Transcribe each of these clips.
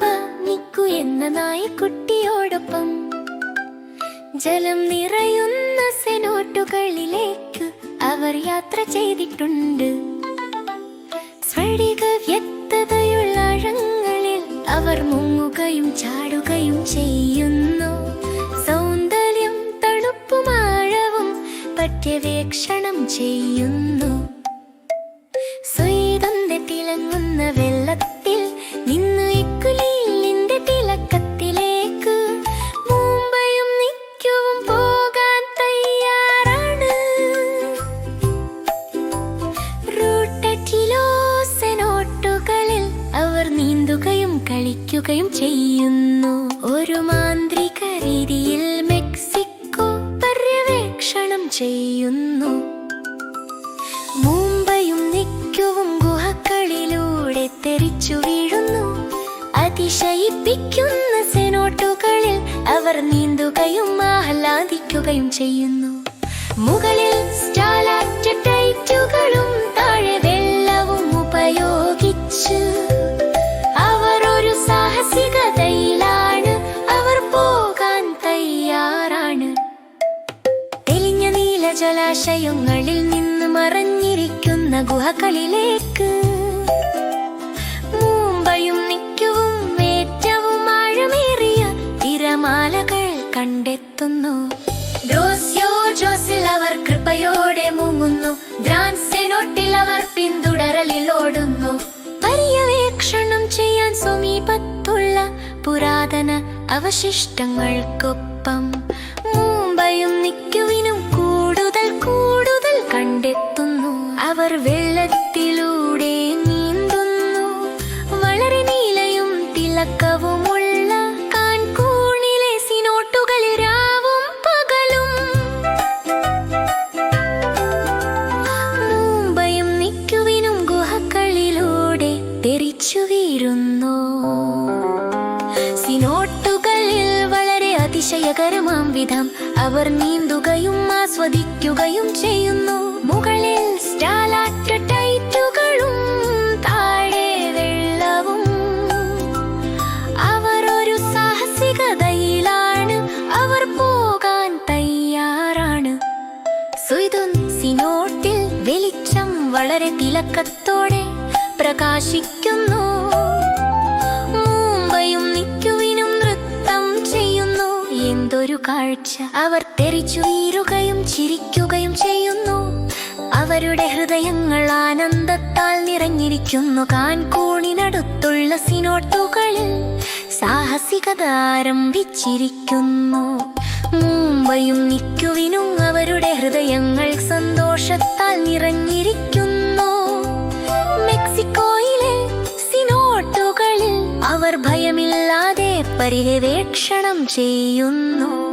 വളർന്ന നായിക്കുട്ടിയോടൊപ്പം. ജലം നിറയുന്ന സെനോട്ടുകളിലേക്ക് അവർ യാത്ര ചെയ്തിട്ടുണ്ട്. സ്ഫടിക വ്യക്തതയുള്ള ആഴങ്ങളിൽ അവർ മുങ്ങുകയും ചാടുകയും ചെയ്യുന്നു. സൗന്ദര്യം തണുപ്പുമാഴവും പര്യവേക്ഷണം ചെയ്യുന്നു. കളിക്കുകയും ചെയ്യുന്നു. ഒരു മാന്ത്രിക രീതിയിൽ മെക്സിക്കോ പര്യവേക്ഷണം ചെയ്യുന്നു. മുംബൈയും നിക്കുവും ഗുഹകളിലൂടെ തെറിച്ചു വീഴുന്നു. അതിശയിപ്പിക്കുന്ന സെനോട്ടുകളിൽ അവർ നീന്തുകയും ആഹ്ലാദിക്കുകയും ചെയ്യുന്നു. മുകളിൽ സ്റ്റാലാക്റ്റൈറ്റുകളും ജലാശയങ്ങളിൽ നിന്ന് മറഞ്ഞിരിക്കുന്ന ഗുഹകളിലേക്ക്. മുംബൈയും നിൽക്കവും ഏറ്റവും ആഴമേറിയ തിരമാലകൾ കണ്ടെത്തുന്നു. അവർ കൃപയോടെ മുങ്ങുന്നു. ദ്രാൻസെനോട്ടിൽ അവർ പിന്തുടരലിൽ ഓടുന്നു. പര്യവേക്ഷണം ചെയ്യാൻ സമീപത്തുള്ള പുരാതന അവശിഷ്ടങ്ങൾക്കൊപ്പം അവർ വെള്ളത്തിലൂടെ നീന്തുന്നു. വളരെ നീലയും തിളക്കവുമുള്ള കാൺകൂണിലെ സിനോട്ടുകൾ രാവും പകലും. മുംബൈയും നിക്കുവിനും ഗുഹകളിലൂടെ തെറിച്ചു വീരുന്നു സിനോട്ടുകളിൽ വളരെ അതിശയകരമാം വിധം അവർ നീന്തുകയും ആസ്വദിക്കുകയും ചെയ്യുന്നു. മുകളിൽ സ്റ്റാലാക്ടൈറ്റുകളും താഴെ വെള്ളവും. അവർ ഒരു അവർ വളരെ തിലക്കത്തോടെ പ്രകാശിക്കുന്നു കാഴ്ച അവർ തെറിച്ചു വീരുകയും ചിരിക്കുകയും ചെയ്യുന്നു. അവരുടെ ഹൃദയങ്ങൾ ആനന്ദത്താൽ നിറഞ്ഞിരിക്കുന്നു. കാൻകൂണിനടുത്തുള്ള സിനോട്ടുകളിൽ സാഹസികത ആരംഭിച്ചിരിക്കുന്നു. മുംബൈയും നിക്കുവിനും അവരുടെ ഹൃദയങ്ങൾ സന്തോഷത്താൽ നിറഞ്ഞിരിക്കുന്നു. മെക്സിക്കോയിലെ സിനോട്ടുകളിൽ അവർ ഭയമില്ലാതെ പര്യവേക്ഷണം ചെയ്യുന്നു.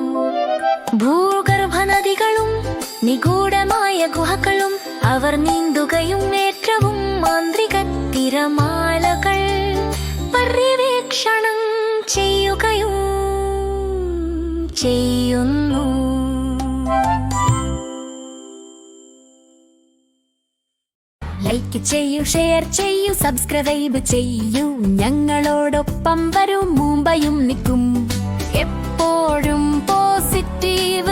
ഭൂഗർഭ നദികളും നിഗൂഢമായ ഗുഹകളും അവർ നീന്തുകയും ഏറ്റവും മാന്ത്രിക തിരമാലകൾ പര്യവേക്ഷണം ചെയ്യുകയും ചെയ്യുന്നു. ലൈക്ക് ചെയ്യൂ ഷെയർ ചെയ്യൂ സബ്സ്ക്രൈബ് ചെയ്യൂ. ഞങ്ങളോടൊപ്പം വരും മുംബൈയും നിൽക്കും. be